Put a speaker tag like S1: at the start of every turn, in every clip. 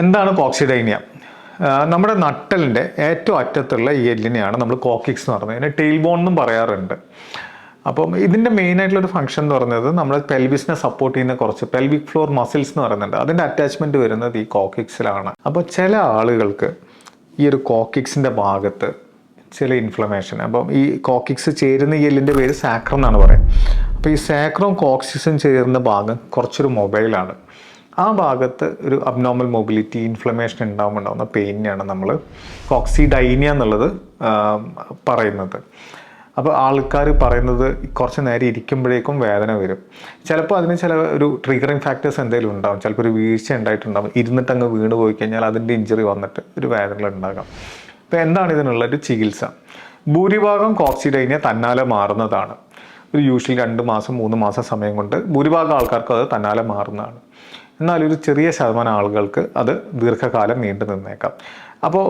S1: എന്താണ് കോക്സിഡൈനിയ? നമ്മുടെ നട്ടലിന്റെ ഏറ്റവും അറ്റത്തുള്ള ഈ എല്ലിനെയാണ് നമ്മൾ കോക്കിക്സ് എന്ന് പറയുന്നത്. ഇതിനെ ടെയിൽ ബോൺ എന്നും പറയാറുണ്ട്. അപ്പം ഇതിന്റെ ഒരു ഫംഗ്ഷൻ എന്ന് പറയുന്നത് നമ്മുടെ പെൽവിസിനെ സപ്പോർട്ട് ചെയ്യുന്ന കുറച്ച് പെൽവിക് ഫ്ലോർ മസിൽസ് എന്ന് പറയുന്നുണ്ട്. അതിന്റെ അറ്റാച്ച്മെന്റ് വരുന്നത് ഈ കോക്കിക്സിലാണ്. അപ്പോൾ ചില ആളുകൾക്ക് ഈ ഒരു കോക്കിക്സിന്റെ ഭാഗത്ത് ചില ഇൻഫ്ലമേഷൻ അപ്പം ഈ കോക്കിക്സ് ചേരുന്ന ഈ എല്ലിന്റെ പേര് സാക്രം എന്നാണ് പറയുന്നത്. അപ്പോൾ ഈ സാക്രവും കോക്സിക്സും ചേരുന്ന ഭാഗം കുറച്ചൊരു മൊബൈലാണ് ആ ഭാഗത്ത് ഒരു അബ്നോർമൽ മൊബിലിറ്റി ഇൻഫ്ലമേഷൻ ഉണ്ടാകുമ്പോണ്ടാവുന്ന പെയിനെയാണ് നമ്മൾ കോക്സിഡൈനിയ എന്നുള്ളത് പറയുന്നത്. അപ്പോൾ ആൾക്കാർ പറയുന്നത് കുറച്ച് നേരം ഇരിക്കുമ്പോഴേക്കും വേദന വരും. ചിലപ്പോൾ അതിന് ചില ഒരു ട്രിഗറിങ് ഫാക്ടേഴ്സ് എന്തെങ്കിലും ഉണ്ടാകും ചിലപ്പോൾ ഒരു വീഴ്ച ഉണ്ടായിട്ടുണ്ടാകും ഇരുന്നിട്ട് അങ്ങ് വീണ് പോയി കഴിഞ്ഞാൽ അതിന്റെ ഇഞ്ചുറി വന്നിട്ട് ഒരു വേദനകൾ ഉണ്ടാകാം. അപ്പോൾ എന്താണ് ഇതിനുള്ള ഒരു ചികിത്സ? ഭൂരിഭാഗം കോക്സിഡൈനിയ തന്നാലെ മാറുന്നതാണ്. ഒരു യൂഷ്വലി രണ്ട് മാസം മൂന്ന് മാസം സമയം കൊണ്ട് ഭൂരിഭാഗം ആൾക്കാർക്കും അത് തന്നാലെ മാറുന്നതാണ്. എന്നാൽ ഒരു ചെറിയ ശതമാനം ആളുകൾക്ക് അത് ദീർഘകാലം നീണ്ടു നിന്നേക്കാം. അപ്പോൾ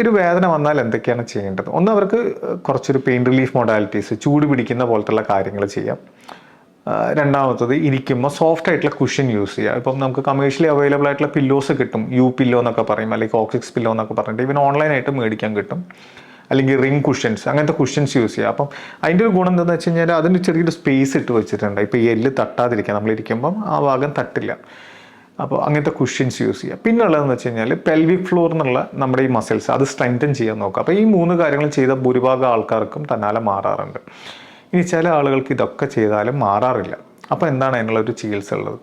S1: ഒരു വേദന വന്നാൽ എന്തൊക്കെയാണ് ചെയ്യേണ്ടത്? ഒന്ന് അവർക്ക് കുറച്ചൊരു പെയിൻ റിലീഫ് മൊഡാലിറ്റീസ് ചൂട് പിടിക്കുന്ന പോലത്തുള്ള കാര്യങ്ങൾ ചെയ്യാം. രണ്ടാമത്തത് ഇരിക്കുമ്പോൾ സോഫ്റ്റ് ആയിട്ടുള്ള കുഷൻ യൂസ് ചെയ്യുക. ഇപ്പം നമുക്ക് കമേഴ്ഷ്യലി അവൈലബിൾ ആയിട്ടുള്ള പില്ലോസ് കിട്ടും. യു പില്ലോ എന്നൊക്കെ പറയും അല്ലെങ്കിൽ ഓക്സിക്സ് പില്ലോ എന്നൊക്കെ പറഞ്ഞിട്ട് ഇവൻ ഓൺലൈനായിട്ട് മേടിക്കാൻ കിട്ടും. അല്ലെങ്കിൽ റിംഗ് കുഷൻസ് അങ്ങനത്തെ കുഷൻസ് യൂസ് ചെയ്യുക അപ്പം അതിന്റെ ഒരു ഗുണം എന്താണെന്ന് വെച്ച് കഴിഞ്ഞാൽ അതിന് ചെറിയൊരു സ്പേസ് ഇട്ട് വെച്ചിട്ടുണ്ട്. ഇപ്പോൾ ഈ എല്ല് തട്ടാതിരിക്കുക നമ്മളിരിക്കുമ്പം ആ ഭാഗം തട്ടില്ല. അപ്പോൾ അങ്ങനത്തെ കുഷ്യൻസ് യൂസ് ചെയ്യുക പിന്നെ ഉള്ളതെന്ന് വെച്ച് കഴിഞ്ഞാൽ പെൽവിക് ഫ്ലോർ എന്നുള്ള നമ്മുടെ ഈ മസിൽസ് അത് സ്ട്രെങ്തൻ ചെയ്യാൻ നോക്കുക അപ്പോൾ ഈ മൂന്ന് കാര്യങ്ങൾ ചെയ്ത ഭൂരിഭാഗം ആൾക്കാർക്കും തന്നാലെ മാറാറുണ്ട്. ഇനി ചില ആളുകൾക്ക് ഇതൊക്കെ ചെയ്താലും മാറാറില്ല. അപ്പോൾ എന്താണ് അതിനുള്ള ഒരു ചികിത്സ ഉള്ളത്?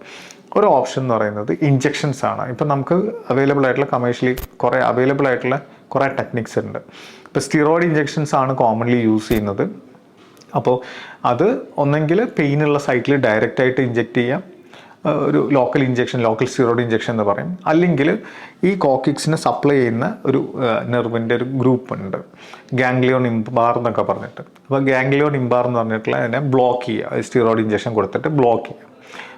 S1: ഒരു ഓപ്ഷൻ എന്ന് പറയുന്നത് ഇഞ്ചെക്ഷൻസ് ആണ്. ഇപ്പം നമുക്ക് അവൈലബിൾ ആയിട്ടുള്ള കമേഴ്ഷ്യലി കുറേ അവൈലബിൾ ആയിട്ടുള്ള കുറേ ടെക്നിക്സ് ഉണ്ട്. ഇപ്പോൾ സ്റ്റിറോയിഡ് ഇഞ്ചെക്ഷൻസ് ആണ് കോമൺലി യൂസ് ചെയ്യുന്നത്. അപ്പോൾ അത് ഒന്നെങ്കിൽ പെയിനുള്ള സൈറ്റിൽ ഡയറക്റ്റ് ആയിട്ട് ഇഞ്ചെക്ട് ചെയ്യാം. ഒരു local injection local steroid injection എന്ന് പറയും. അല്ലെങ്കിൽ ഈ കോക്കിക്സിന് സപ്ലൈ ചെയ്യുന്ന ഒരു നെർവിന്റെ ഒരു ഗ്രൂപ്പ് ഉണ്ട്. ഗാംഗ്ലിയോൺ ഇംബാർ എന്നൊക്കെ പറഞ്ഞിട്ട്. അപ്പോൾ ഗാംഗ്ലിയോൺ ഇംബാർ എന്ന് പറഞ്ഞിട്ടുള്ള അതിനെ ബ്ലോക്ക് ചെയ്യുക. സ്റ്റിറോയിഡ് ഇഞ്ചെക്ഷൻ കൊടുത്തിട്ട് ബ്ലോക്ക് ചെയ്യുക.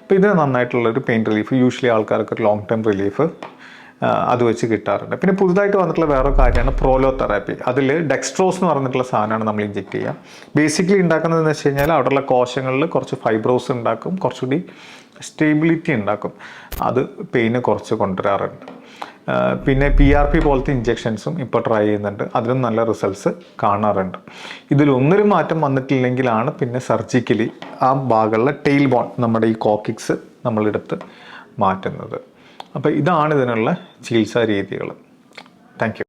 S1: അപ്പോൾ ഇത് നന്നായിട്ടുള്ള ഒരു പെയിൻ റിലീഫ് യൂഷ്വലി ആൾക്കാർക്ക് ഒരു ലോങ് ടേം റിലീഫ് അത് വെച്ച് കിട്ടാറുണ്ട്. പിന്നെ പുതുതായിട്ട് വന്നിട്ടുള്ള വേറെ കാര്യമാണ് പ്രോലോ തെറാപ്പി അതിൽ ഡെക്സ്ട്രോസ് എന്ന് പറഞ്ഞിട്ടുള്ള സാധനമാണ് നമ്മൾ ഇഞ്ചെക്ട് ചെയ്യുക. ബേസിക്കലി ഉണ്ടാക്കുന്നതെന്ന് വെച്ച് കഴിഞ്ഞാൽ അവിടെയുള്ള കോശങ്ങളിൽ കുറച്ച് ഫൈബ്രോസ് ഉണ്ടാക്കും കുറച്ചുകൂടി സ്റ്റേബിലിറ്റി ഉണ്ടാക്കും. അത് പെയിന് കുറച്ച് കൊണ്ടുവരാറുണ്ട്. പിന്നെ പി ആർ പി പോലത്തെ ഇഞ്ചെക്ഷൻസും ഇപ്പോൾ ട്രൈ ചെയ്യുന്നുണ്ട്. അതിലും നല്ല റിസൾട്ട്സ് കാണാറുണ്ട്. ഇതിലൊന്നൊരു മാറ്റം വന്നിട്ടില്ലെങ്കിലാണ് പിന്നെ സർജിക്കലി ആ ഭാഗമുള്ള ടെയിൽ ബോൺ നമ്മുടെ ഈ കോക്കിക്സ് നമ്മളെടുത്ത് മാറ്റുന്നത്. അപ്പോൾ ഇതാണ് ഇതിനുള്ള ചികിത്സാ രീതികൾ. താങ്ക്